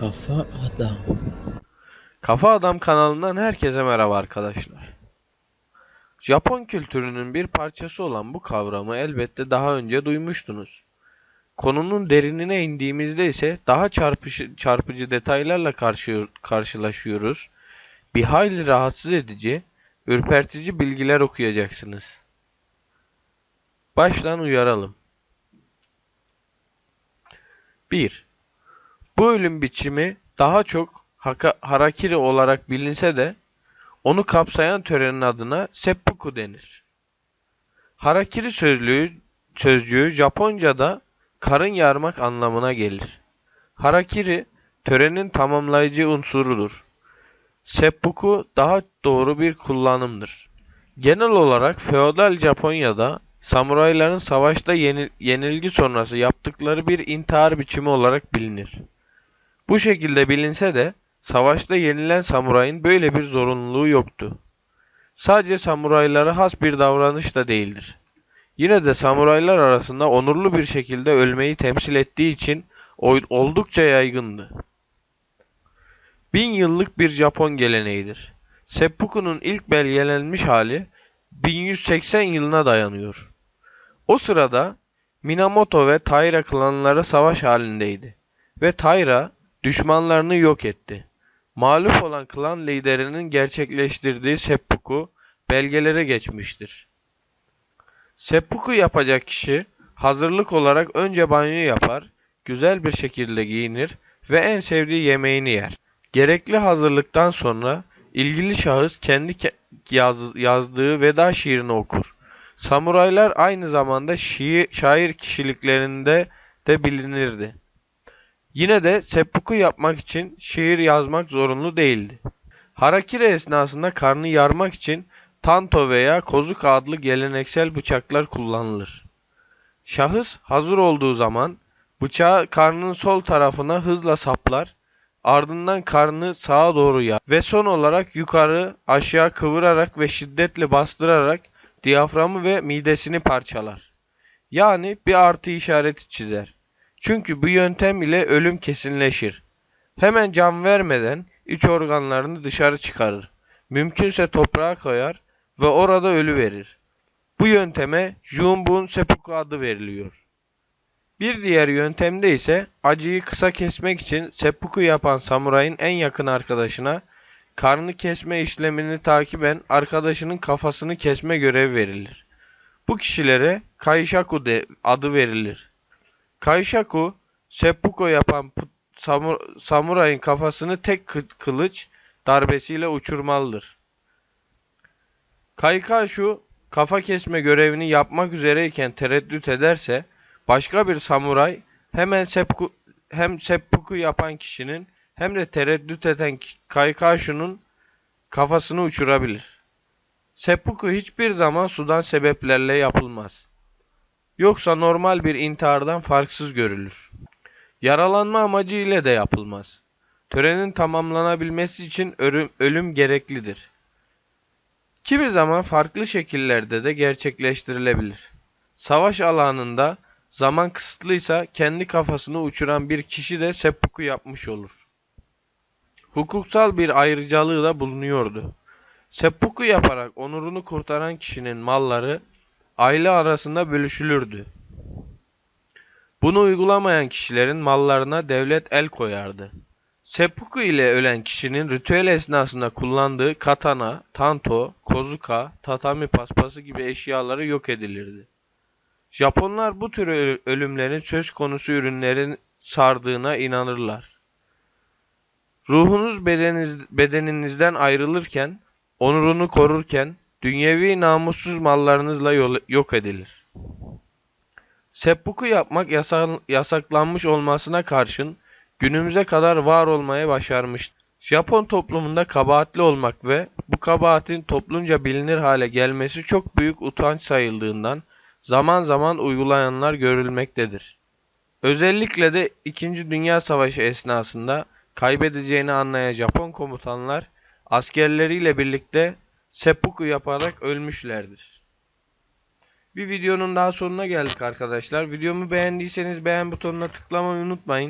Kafa adam. Kafa Adam kanalından herkese merhaba arkadaşlar. Japon kültürünün bir parçası olan bu kavramı elbette daha önce duymuştunuz. Konunun derinine indiğimizde ise daha çarpıcı, çarpıcı detaylarla karşı, karşılaşıyoruz. Bir hayli rahatsız edici, ürpertici bilgiler okuyacaksınız. Baştan uyaralım. 1. Bu ölüm biçimi daha çok harakiri olarak bilinse de onu kapsayan törenin adına seppuku denir. Harakiri sözlüğü, sözcüğü Japonca'da karın yarmak anlamına gelir. Harakiri törenin tamamlayıcı unsurudur. Seppuku daha doğru bir kullanımdır. Genel olarak feodal Japonya'da samurayların savaşta yenil- yenilgi sonrası yaptıkları bir intihar biçimi olarak bilinir. Bu şekilde bilinse de savaşta yenilen samurayın böyle bir zorunluluğu yoktu. Sadece samuraylara has bir davranış da değildir. Yine de samuraylar arasında onurlu bir şekilde ölmeyi temsil ettiği için oldukça yaygındı. Bin yıllık bir Japon geleneğidir. Seppuku'nun ilk belgelenmiş hali 1180 yılına dayanıyor. O sırada Minamoto ve Taira klanları savaş halindeydi ve Taira düşmanlarını yok etti. Mağlup olan klan liderinin gerçekleştirdiği seppuku belgelere geçmiştir. Seppuku yapacak kişi hazırlık olarak önce banyo yapar, güzel bir şekilde giyinir ve en sevdiği yemeğini yer. Gerekli hazırlıktan sonra ilgili şahıs kendi ke- yaz- yazdığı veda şiirini okur. Samuraylar aynı zamanda şiir, şair kişiliklerinde de bilinirdi. Yine de seppuku yapmak için şiir yazmak zorunlu değildi. Harakiri esnasında karnı yarmak için tanto veya kozuka adlı geleneksel bıçaklar kullanılır. Şahıs hazır olduğu zaman bıçağı karnının sol tarafına hızla saplar, ardından karnını sağa doğru yar ve son olarak yukarı aşağı kıvırarak ve şiddetle bastırarak diyaframı ve midesini parçalar. Yani bir artı işareti çizer. Çünkü bu yöntem ile ölüm kesinleşir. Hemen can vermeden iç organlarını dışarı çıkarır. Mümkünse toprağa koyar ve orada ölü verir. Bu yönteme Junbun seppuku adı veriliyor. Bir diğer yöntemde ise acıyı kısa kesmek için seppuku yapan samurayın en yakın arkadaşına karnı kesme işlemini takiben arkadaşının kafasını kesme görevi verilir. Bu kişilere kaishaku adı verilir. Kaishaku, seppuku yapan samur- samurayın kafasını tek kı- kılıç darbesiyle uçurmalıdır. Kaikaishu kafa kesme görevini yapmak üzereyken tereddüt ederse başka bir samuray hemen seppuku, hem seppuku yapan kişinin hem de tereddüt eden Kaikaishu'nun kafasını uçurabilir. Seppuku hiçbir zaman sudan sebeplerle yapılmaz. Yoksa normal bir intihardan farksız görülür. Yaralanma amacı ile de yapılmaz. Törenin tamamlanabilmesi için ölüm, ölüm gereklidir. Kimi zaman farklı şekillerde de gerçekleştirilebilir. Savaş alanında zaman kısıtlıysa kendi kafasını uçuran bir kişi de seppuku yapmış olur. Hukuksal bir ayrıcalığı da bulunuyordu. Seppuku yaparak onurunu kurtaran kişinin malları aile arasında bölüşülürdü. Bunu uygulamayan kişilerin mallarına devlet el koyardı. Seppuku ile ölen kişinin ritüel esnasında kullandığı katana, tanto, kozuka, tatami paspası gibi eşyaları yok edilirdi. Japonlar bu tür ölümlerin söz konusu ürünlerin sardığına inanırlar. Ruhunuz bedeniz, bedeninizden ayrılırken, onurunu korurken, dünyevi namussuz mallarınızla yok edilir. Seppuku yapmak yasa- yasaklanmış olmasına karşın günümüze kadar var olmaya başarmış. Japon toplumunda kabahatli olmak ve bu kabahatin toplumca bilinir hale gelmesi çok büyük utanç sayıldığından zaman zaman uygulayanlar görülmektedir. Özellikle de 2. Dünya Savaşı esnasında kaybedeceğini anlayan Japon komutanlar askerleriyle birlikte seppuku yaparak ölmüşlerdir. Bir videonun daha sonuna geldik arkadaşlar. Videomu beğendiyseniz beğen butonuna tıklamayı unutmayın.